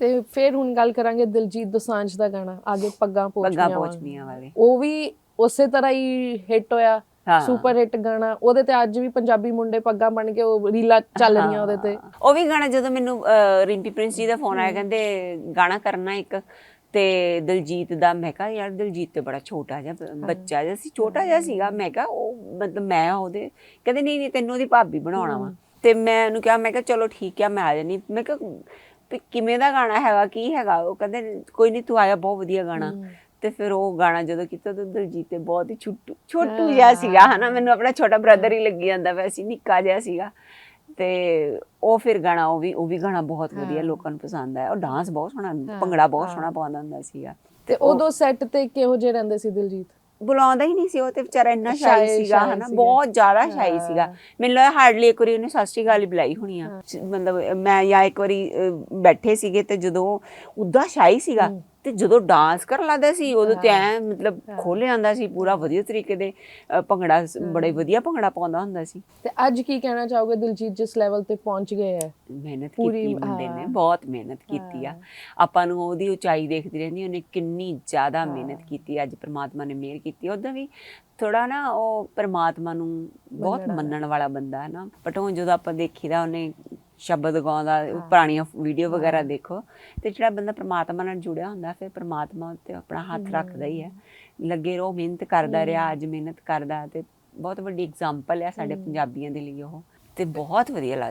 ਤੇ ਫਿਰ ਹੁਣ ਗੱਲ ਕਰਾਂਗੇ ਦਿਲਜੀਤ ਦੋਸਾਂਝ ਦਾ ਗਾਣਾ ਆਗੇ ਪੱਗਾਂ ਪੋਚਮੀਆਂ ਪੱਗਾਂ ਵਾਲਾ। ਪੋਚਮੀਆਂ ਵਾਲੇ। ਉਹ ਵੀ ਉਸੇ ਤਰ੍ਹਾਂ ਹੀ ਹਿੱਟ ਹੋਇਆ। ਸੁਪਰ ਹਿੱਟ ਗਾਣਾ। ਉਹਦੇ ਤੇ ਅੱਜ ਵੀ ਪੰਜਾਬੀ ਮੁੰਡੇ ਪੱਗਾਂ ਬਣ ਕੇ ਉਹ ਰੀਲਾਂ ਚੱਲ ਰਹੀਆਂ ਉਹਦੇ ਤੇ। ਉਹ ਵੀ ਗਾਣਾ ਜਦੋਂ ਮੈਨੂੰ ਰਿੰਪੀ ਪ੍ਰਿੰਸ ਜੀ ਦਾ ਫੋਨ ਆਇਆ ਕਹਿੰਦੇ ਗਾਣਾ ਕਰਨਾ ਇੱਕ ਤੇ ਦਿਲਜੀਤ ਦਾ ਮੈਂ ਕਿਹਾ ਯਾਰ ਦਿਲਜੀਤ ਤੇ ਬੜਾ ਛੋਟਾ ਜਿਹਾ ਬੱਚਾ ਜਿਹਾ ਸੀ ਛੋਟਾ ਜਿਹਾ ਸੀਗਾ। ਮੈਂ ਕਿਹਾ ਉਹ ਮਤਲਬ ਮੈਂ ਉਹਦੇ। ਕਹਿੰਦੇ ਨਹੀਂ ਨਹੀਂ ਤੈਨੂੰ ਉਹਦੀ ਭਾਬੀ ਬਣਾਉਣਾ ਵਾ। ਤੇ ਮੈਂ ਉਹਨੂੰ ਕਿਹਾ ਮੈਂ ਕਿਹਾ ਚਲੋ ਠੀਕ ਆ ਮੈਂ ਆ ਜਾਨੀ ਮੈਂ ਕਿਹਾ ਵੀ ਕਿਵੇਂ ਦਾ ਗਾਣਾ ਹੈਗਾ ਕੀ ਹੈਗਾ ਉਹ ਕਹਿੰਦੇ ਕੋਈ ਨਹੀਂ ਤੂੰ ਆਇਆ ਬਹੁਤ ਵਧੀਆ ਗਾਣਾ। ਤੇ ਫਿਰ ਉਹ ਗਾਣਾ ਜਦੋਂ ਕੀਤਾ ਤਾਂ ਦਿਲਜੀਤ ਤੇ ਬਹੁਤ ਹੀ ਛੋਟੂ ਛੋਟੂ ਜਿਹਾ ਸੀਗਾ ਹਨਾ ਮੈਨੂੰ ਆਪਣਾ ਛੋਟਾ ਬ੍ਰਦਰ ਹੀ ਲੱਗੀ ਜਾਂਦਾ ਵੈਸੇ ਨਿੱਕਾ ਜਿਹਾ ਸੀਗਾ। ਤੇ ਉਹ ਫਿਰ ਗਾਣਾ ਉਹ ਵੀ ਉਹ ਵੀ ਗਾਣਾ ਬਹੁਤ ਵਧੀਆ ਲੋਕਾਂ ਨੂੰ ਪਸੰਦ ਆਇਆ। ਉਹ ਡਾਂਸ ਬਹੁਤ ਸੋਹਣਾ ਭੰਗੜਾ ਬਹੁਤ ਸੋਹਣਾ ਪਾਉਂਦਾ ਹੁੰਦਾ ਸੀਗਾ। ਤੇ ਉਦੋਂ ਸੈੱਟ ਤੇ ਕਿਹੋ ਜਿਹੇ ਰਹਿੰਦੇ ਸੀ ਦਿਲਜੀਤ? ਬੁਲਾਉਂਦਾ ਹੀ ਨਹੀਂ ਸੀ ਉਹ ਤੇ ਵਿਚਾਰਾ ਇੰਨਾ ਸ਼ਾਇ- ਸ਼ਾਈ ਸੀਗਾ ਹਨਾ। ਬਹੁਤ ਜ਼ਿਆਦਾ ਸ਼ਾਈ ਸੀਗਾ। ਮੈਨੂੰ ਲੱਗਦਾ ਹਾਰਡਲੀ ਇੱਕ ਵਾਰੀ ਉਹਨੇ ਸਤਿ ਸ਼੍ਰੀ ਅਕਾਲ ਹੀ ਬੁਲਾਈ ਹੋਣੀ ਆ। ਮਤਲਬ ਮੈਂ ਜਾਂ ਇੱਕ ਵਾਰੀ ਬੈਠੇ ਸੀਗੇ ਤੇ ਜਦੋਂ ਉਦਾਂ ਸ਼ਾਈ ਸੀਗਾ ਤੇ ਜਦੋਂ ਡਾਂਸ ਕਰਨ ਲੱਗਦਾ ਸੀ ਉਦੋਂ ਤੇ ਐ ਮਤਲਬ ਖੋਲੇ ਆਂਦਾ ਸੀ ਪੂਰਾ ਵਧੀਆ ਤਰੀਕੇ ਦੇ ਭੰਗੜਾ ਬੜੇ ਵਧੀਆ ਭੰਗੜਾ ਪਾਉਂਦਾ ਹੁੰਦਾ ਸੀ। ਤੇ ਅੱਜ ਕੀ ਕਹਿਣਾ ਚਾਹੋਗੇ ਦਿਲਜੀਤ ਜਿਸ ਲੈਵਲ ਤੇ ਪਹੁੰਚ ਗਏ ਹੈ ਮਿਹਨਤ ਕੀਤੀ ਮੁੰਡੇ ਨੇ। ਬਹੁਤ ਮਿਹਨਤ ਕੀਤੀ ਆ। ਆਪਾਂ ਨੂੰ ਉਹਦੀ ਉਚਾਈ ਦੇਖਦੀ ਰਹਿੰਦੀ ਉਹਨੇ ਕਿੰਨੀ ਜ਼ਿਆਦਾ ਮਿਹਨਤ ਕੀਤੀ ਅੱਜ ਪ੍ਰਮਾਤਮਾ ਨੇ ਮਿਹਰ ਕੀਤੀ ਉਦੋਂ ਵੀ ਥੋੜਾ ਨਾ ਉਹ ਪ੍ਰਮਾਤਮਾ ਨੂੰ ਬਹੁਤ ਮੰਨਣ ਵਾਲਾ। ਬੰਦਾ ਹੈ ਨਾ। ਬਟ ਹੁਣ ਜਦੋਂ ਆਪਾਂ ਦੇਖੀਦਾ ਉਹਨੇ ਸ਼ਬਦ ਗਾਉਂਦਾ ਪੁਰਾਣੀਆਂ ਵੀਡੀਓ ਵਗੈਰਾ ਦੇਖੋ। ਤੇ ਜਿਹੜਾ ਬੰਦਾ ਪ੍ਰਮਾਤਮਾ ਨਾਲ ਜੁੜਿਆ ਹੁੰਦਾ ਫਿਰ ਪ੍ਰਮਾਤਮਾ ਉੱਤੇ ਆਪਣਾ ਹੱਥ ਰੱਖਦਾ ਹੀ ਹੈ। ਲੱਗੇ ਰਹੋ ਮਿਹਨਤ ਕਰਦਾ ਰਿਹਾ ਅੱਜ ਮਿਹਨਤ ਕਰਦਾ ਤੇ ਬਹੁਤ ਵੱਡੀ ਐਗਜ਼ਾਮਪਲ ਹੈ ਸਾਡੇ ਪੰਜਾਬੀਆਂ ਦੇ ਲਈ ਉਹ। ਤੇ ਬਹੁਤ ਵਧੀਆ ਲੱਗਦਾ।